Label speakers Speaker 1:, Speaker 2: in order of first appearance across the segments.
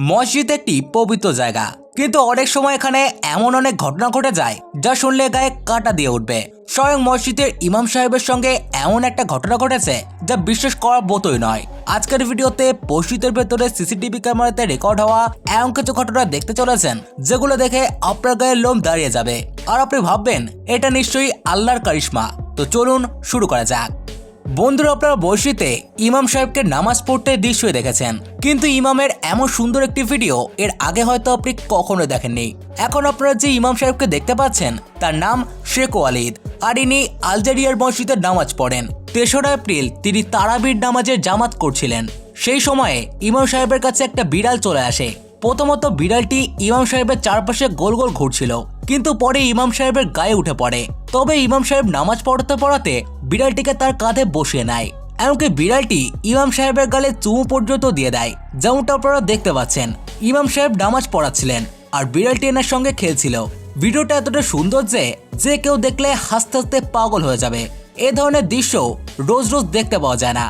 Speaker 1: মসজিদ একটি পবিত্র জায়গা, কিন্তু অনেক সময় এখানে এমন অনেক ঘটনা ঘটে যায় যা শুনলে গায়ে কাটা দিয়ে উঠবে। স্বয়ং মসজিদের ইমাম সাহেবের সঙ্গে এমন একটা ঘটনা ঘটেছে যা বিশ্বাস করার মতোই নয়। আজকের ভিডিওতে মসজিদের ভেতরে সিসিটিভি ক্যামেরাতে রেকর্ড হওয়া এমন কিছু ঘটনা দেখতে চলেছেন, যেগুলো দেখে আপনার গায়ে লোম দাঁড়িয়ে যাবে। আর আপনি ভাববেন, এটা নিশ্চয়ই আল্লাহর কারিশমা। তো চলুন শুরু করা যাক। বন্ধুরা, আপনারা বসিতে ইমাম সাহেবকে নামাজ পড়তে দৃশ্যই দেখেছেন। কিন্তু ইমামের এমন সুন্দর একটি ভিডিও এর আগে হয়তো আপনি কখনো দেখেননি। এখন আপনারা যে ইমাম সাহেবকে দেখতে পাচ্ছেন, তার নাম শেখ ওয়ালিদ। আর ইনি আলজেরিয়ার মসজিদে নামাজ পড়েন। তেসরা এপ্রিল তিনি তারাবির নামাজের জামাত করছিলেন। সেই সময়ে ইমাম সাহেবের কাছে একটা বিড়াল চলে আসে। প্রথমত বিড়ালটি ইমাম সাহেবের চারপাশে গোল গোল ঘুরছিল, কিন্তু পরে ইমাম সাহেবের গায়ে উঠে পড়ে। তবে ইমাম সাহেব নামাজ পড়াতে পড়াতে বিড়ালটিকে তার কাঁধে বসিয়ে নেয়, এমনকি বিড়ালটি ইমাম সাহেবের গালে চুমু পর্যন্ত দিয়ে দেয়, যেমনটা আপনারা দেখতে পাচ্ছেন। ইমাম সাহেব নামাজ পড়াচ্ছিলেন আর বিড়ালটি এনার সঙ্গে খেলছিল। ভিডিওটা এতটা সুন্দর যে যে কেউ দেখলে হাসতে হাসতে পাগল হয়ে যাবে। এ ধরনের দৃশ্য রোজ রোজ দেখতে পাওয়া যায় না।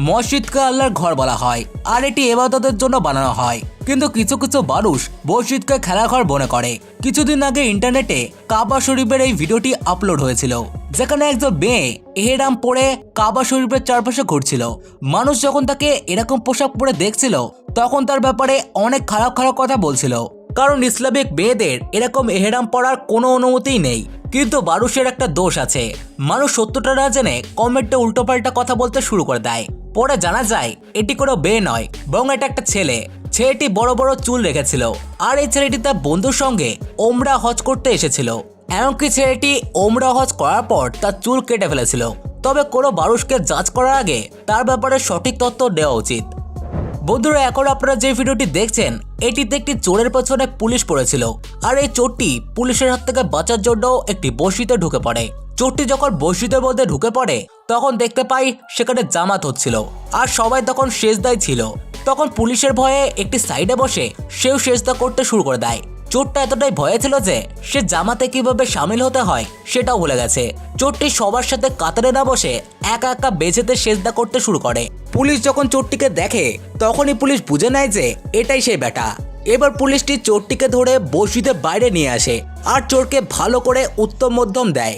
Speaker 1: মসজিদকে আল্লাহর ঘর বলা হয়, আর এটি এবাদতের জন্য বানানো হয়। কিন্তু কিছু কিছু মানুষ মসজিদকে খেলাঘর মনে করে। কিছুদিন আগে ইন্টারনেটে কাবা শরীফের এই ভিডিওটি আপলোড হয়েছিল, যেখানে একজন মেয়ে এহেরাম পরে কাবা শরীফের চারপাশে ঘুরছিল। মানুষ যখন তাকে এরকম পোশাক পরে দেখছিল, তখন তার ব্যাপারে অনেক খারাপ খারাপ কথা বলছিল। কারণ ইসলামিক মেয়েদের এরকম এহেরাম পড়ার কোনো অনুমতিই নেই। কিন্তু মানুষের একটা দোষ আছে। মানুষ সত্যটা না জেনে কমেন্টে উল্টোপাল্টা কথা বলতে শুরু করে দেয়। পরে জানা যায়, এটি কোনো মেয়ে নয়, বরং এটা একটা ছেলে। ছেলেটি বড় বড় চুল রেখেছিল, আর এই ছেলেটি তার বন্ধুর সঙ্গে ওমরা হজ করতে এসেছিল। এমনকি ছেলেটি ওমরা হজ করার পর তার চুল কেটে ফেলেছিল। তবে কোনো মানুষকে যাচ করার আগে তার ব্যাপারে সঠিক তথ্য দেওয়া উচিত। বন্ধুরা, এখন আপনারা যে ভিডিওটি দেখছেন, এটিতে একটি চোরের পেছনে পুলিশ পড়েছিল। আর এই চোরটি পুলিশের হাত থেকে বাঁচার জন্য একটি বসিতে ঢুকে পড়ে। চোরটি যখন বসিতের মধ্যে ঢুকে পড়ে, তখন দেখতে পাই সেখানে জামাত হচ্ছিল। আর সবাই তখন শেষদায় ছিল। তখন পুলিশের ভয়ে একটি সাইডে বসে সেও শেষদা করতে শুরু করে দেয়। চোরটা এতটাই ভয়ে ছিল যে সে জামাতে কীভাবে সামিল হতে হয় সেটাও ভুলে গেছে। চোরটি সবার সাথে কাতারে না বসে একা একা বেঁচেতে সেজদা করতে শুরু করে। পুলিশ যখন চোরটিকে দেখে, তখনই পুলিশ বুঝে নেয় যে এটাই সেই বেটা এবার পুলিশটি চোরটিকে ধরে বসিতে বাইরে নিয়ে আসে আর চোরকে ভালো করে উত্তম মধ্যম দেয়।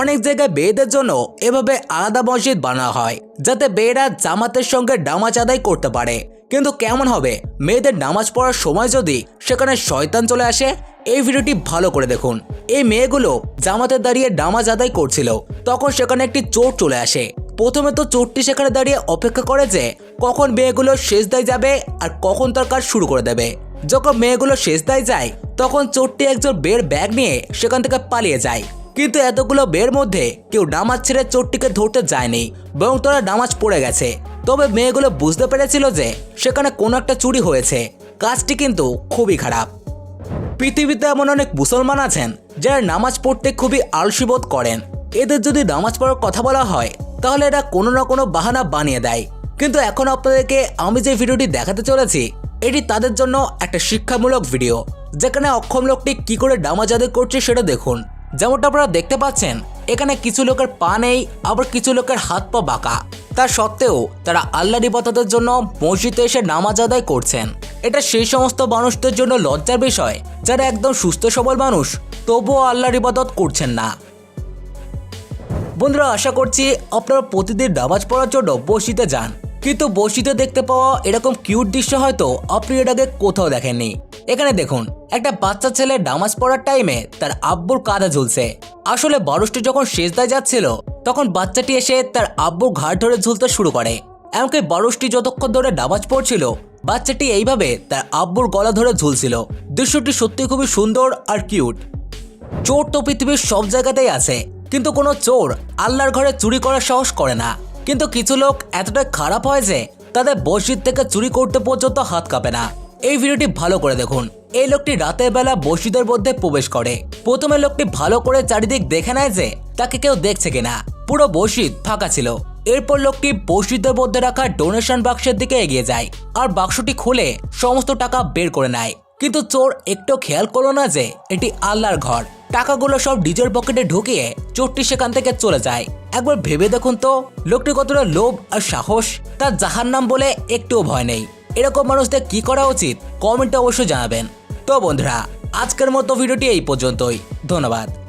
Speaker 1: অনেক জায়গায় বেয়েদের জন্য এভাবে আলাদা মসজিদ বানা হয়, যাতে বেয়েরা জামাতের সঙ্গে আদায় করতে পারে। কিন্তু কেমন হবে? মেয়েদের নামাজ পড়ার সময় যদি সেখানে শয়তান চলে আসে, এই ভিডিওটি ভালো করে দেখুন। এই মেয়েগুলো জামাতে দাঁড়িয়ে নামাজ আদায় করছিল। তখন সেখানে একটি চোর চলে আসে। প্রথমে তো চোরটি সেখানে দাঁড়িয়ে অপেক্ষা করে যে কখন মেয়েগুলো শেষদায় যাবে আর কখন তার কাজ শুরু করে দেবে। যখন মেয়েগুলো শেষদায় যায়, তখন চোরটি একজন বের ব্যাগ নিয়ে সেখান থেকে পালিয়ে যায়। কিন্তু এতগুলো বের মধ্যে কেউ নামাজ ছেড়ে চোরটিকে ধরতে যায়নি, বরং তারা নামাজ পড়ে গেছে। তবে মেয়েগুলো বুঝতে পেরেছিল যে সেখানে কোনো একটা চুরি হয়েছে। কাজটি কিন্তু খুবই খারাপ। পৃথিবীতে এমন অনেক মুসলমান আছেন যারা নামাজ পড়তে খুবই আলসি বোধ করেন। এদের যদি নামাজ পড়ার কথা বলা হয়, তাহলে এরা কোনো না কোনো বাহানা বানিয়ে দেয়। কিন্তু এখন আপনাদেরকে আমি যে ভিডিওটি দেখাতে চলেছি, এটি তাদের জন্য একটা শিক্ষামূলক ভিডিও। যেখানে অক্ষম লোকটি কি করে নামাজ আদায় করছে সেটা দেখুন। যেমনটা আপনারা দেখতে পাচ্ছেন, এখানে কিছু লোকের পা নেই, আবার কিছু লোকের হাত পা বাঁকা। তা সত্ত্বেও তারা আল্লাহ ইবাদতের জন্য মসজিদে এসে নামাজ আদায় করছেন। এটা সেই সমস্ত মানুষদের জন্য লজ্জার বিষয়, যারা একদম সুস্থ সবল মানুষ, তবুও আল্লাহর ইবাদত করছেন না। বন্ধুরা, আশা করছি আপনারা প্রতিদিন নামাজ পড়ার জন্য বসিতে যান। কিন্তু বসিতে দেখতে পাওয়া এরকম কিউট দৃশ্য হয়তো আপনি এটাকে কোথাও দেখেননি। এখানে দেখুন, একটা বাচ্চা ছেলে নামাজ পড়ার টাইমে তার আব্বুর কাঁধে ঝুলছে। আসলে বরসটি যখন শেষদায় যাচ্ছিল তখন বাচ্চাটি এসে তার আব্বুর ঘাট ধরে ঝুলতে শুরু করে। এমনকি বরসটি যতক্ষণ ধরে নামাজ পড়ছিল, বাচ্চাটি এইভাবে তার আব্বুর গলা ধরে ঝুলছিল। দৃশ্যটি সত্যি খুবই সুন্দর আর কিউট। চোর তো পৃথিবীর সব জায়গাতেই আছে, কিন্তু কোনো চোর আল্লাহর ঘরে চুরি করার সাহস করে না। কিন্তু কিছু লোক এতটাই খারাপ হয় যে, তাদের মসজিদ থেকে চুরি করতে পর্যন্ত হাত কাঁপে না। এই ভিডিওটি ভালো করে দেখুন। এই লোকটি রাতের বেলা মসজিদের মধ্যে প্রবেশ করে। প্রথমে লোকটি ভালো করে চারিদিক দেখে নেয় যে, তাকে কেউ দেখছে কিনা। পুরো মসজিদ ফাঁকা ছিল। এরপর লোকটি মসজিদের মধ্যে রাখা ডোনেশন বাক্সের দিকে এগিয়ে যায় আর বাক্সটি খুলে সমস্ত টাকা বের করে নেয়। কিন্তু চোর একটু খেয়াল করল না যে এটি আল্লাহর ঘর। টাকাগুলো সব নিজের পকেটে ঢুকিয়ে চোরটি সেখান থেকে চলে যায়। একবার ভেবে দেখুন তো, লোকটি কতটা লোভ আর সাহস, তার জাহার নাম বলে একটুও ভয় নেই। এরকম মানুষদের কি করা উচিত? কমেন্টে অবশ্যই জানাবেন। তো বন্ধুরা, আজকের মতো ভিডিওটি এই পর্যন্তই। ধন্যবাদ।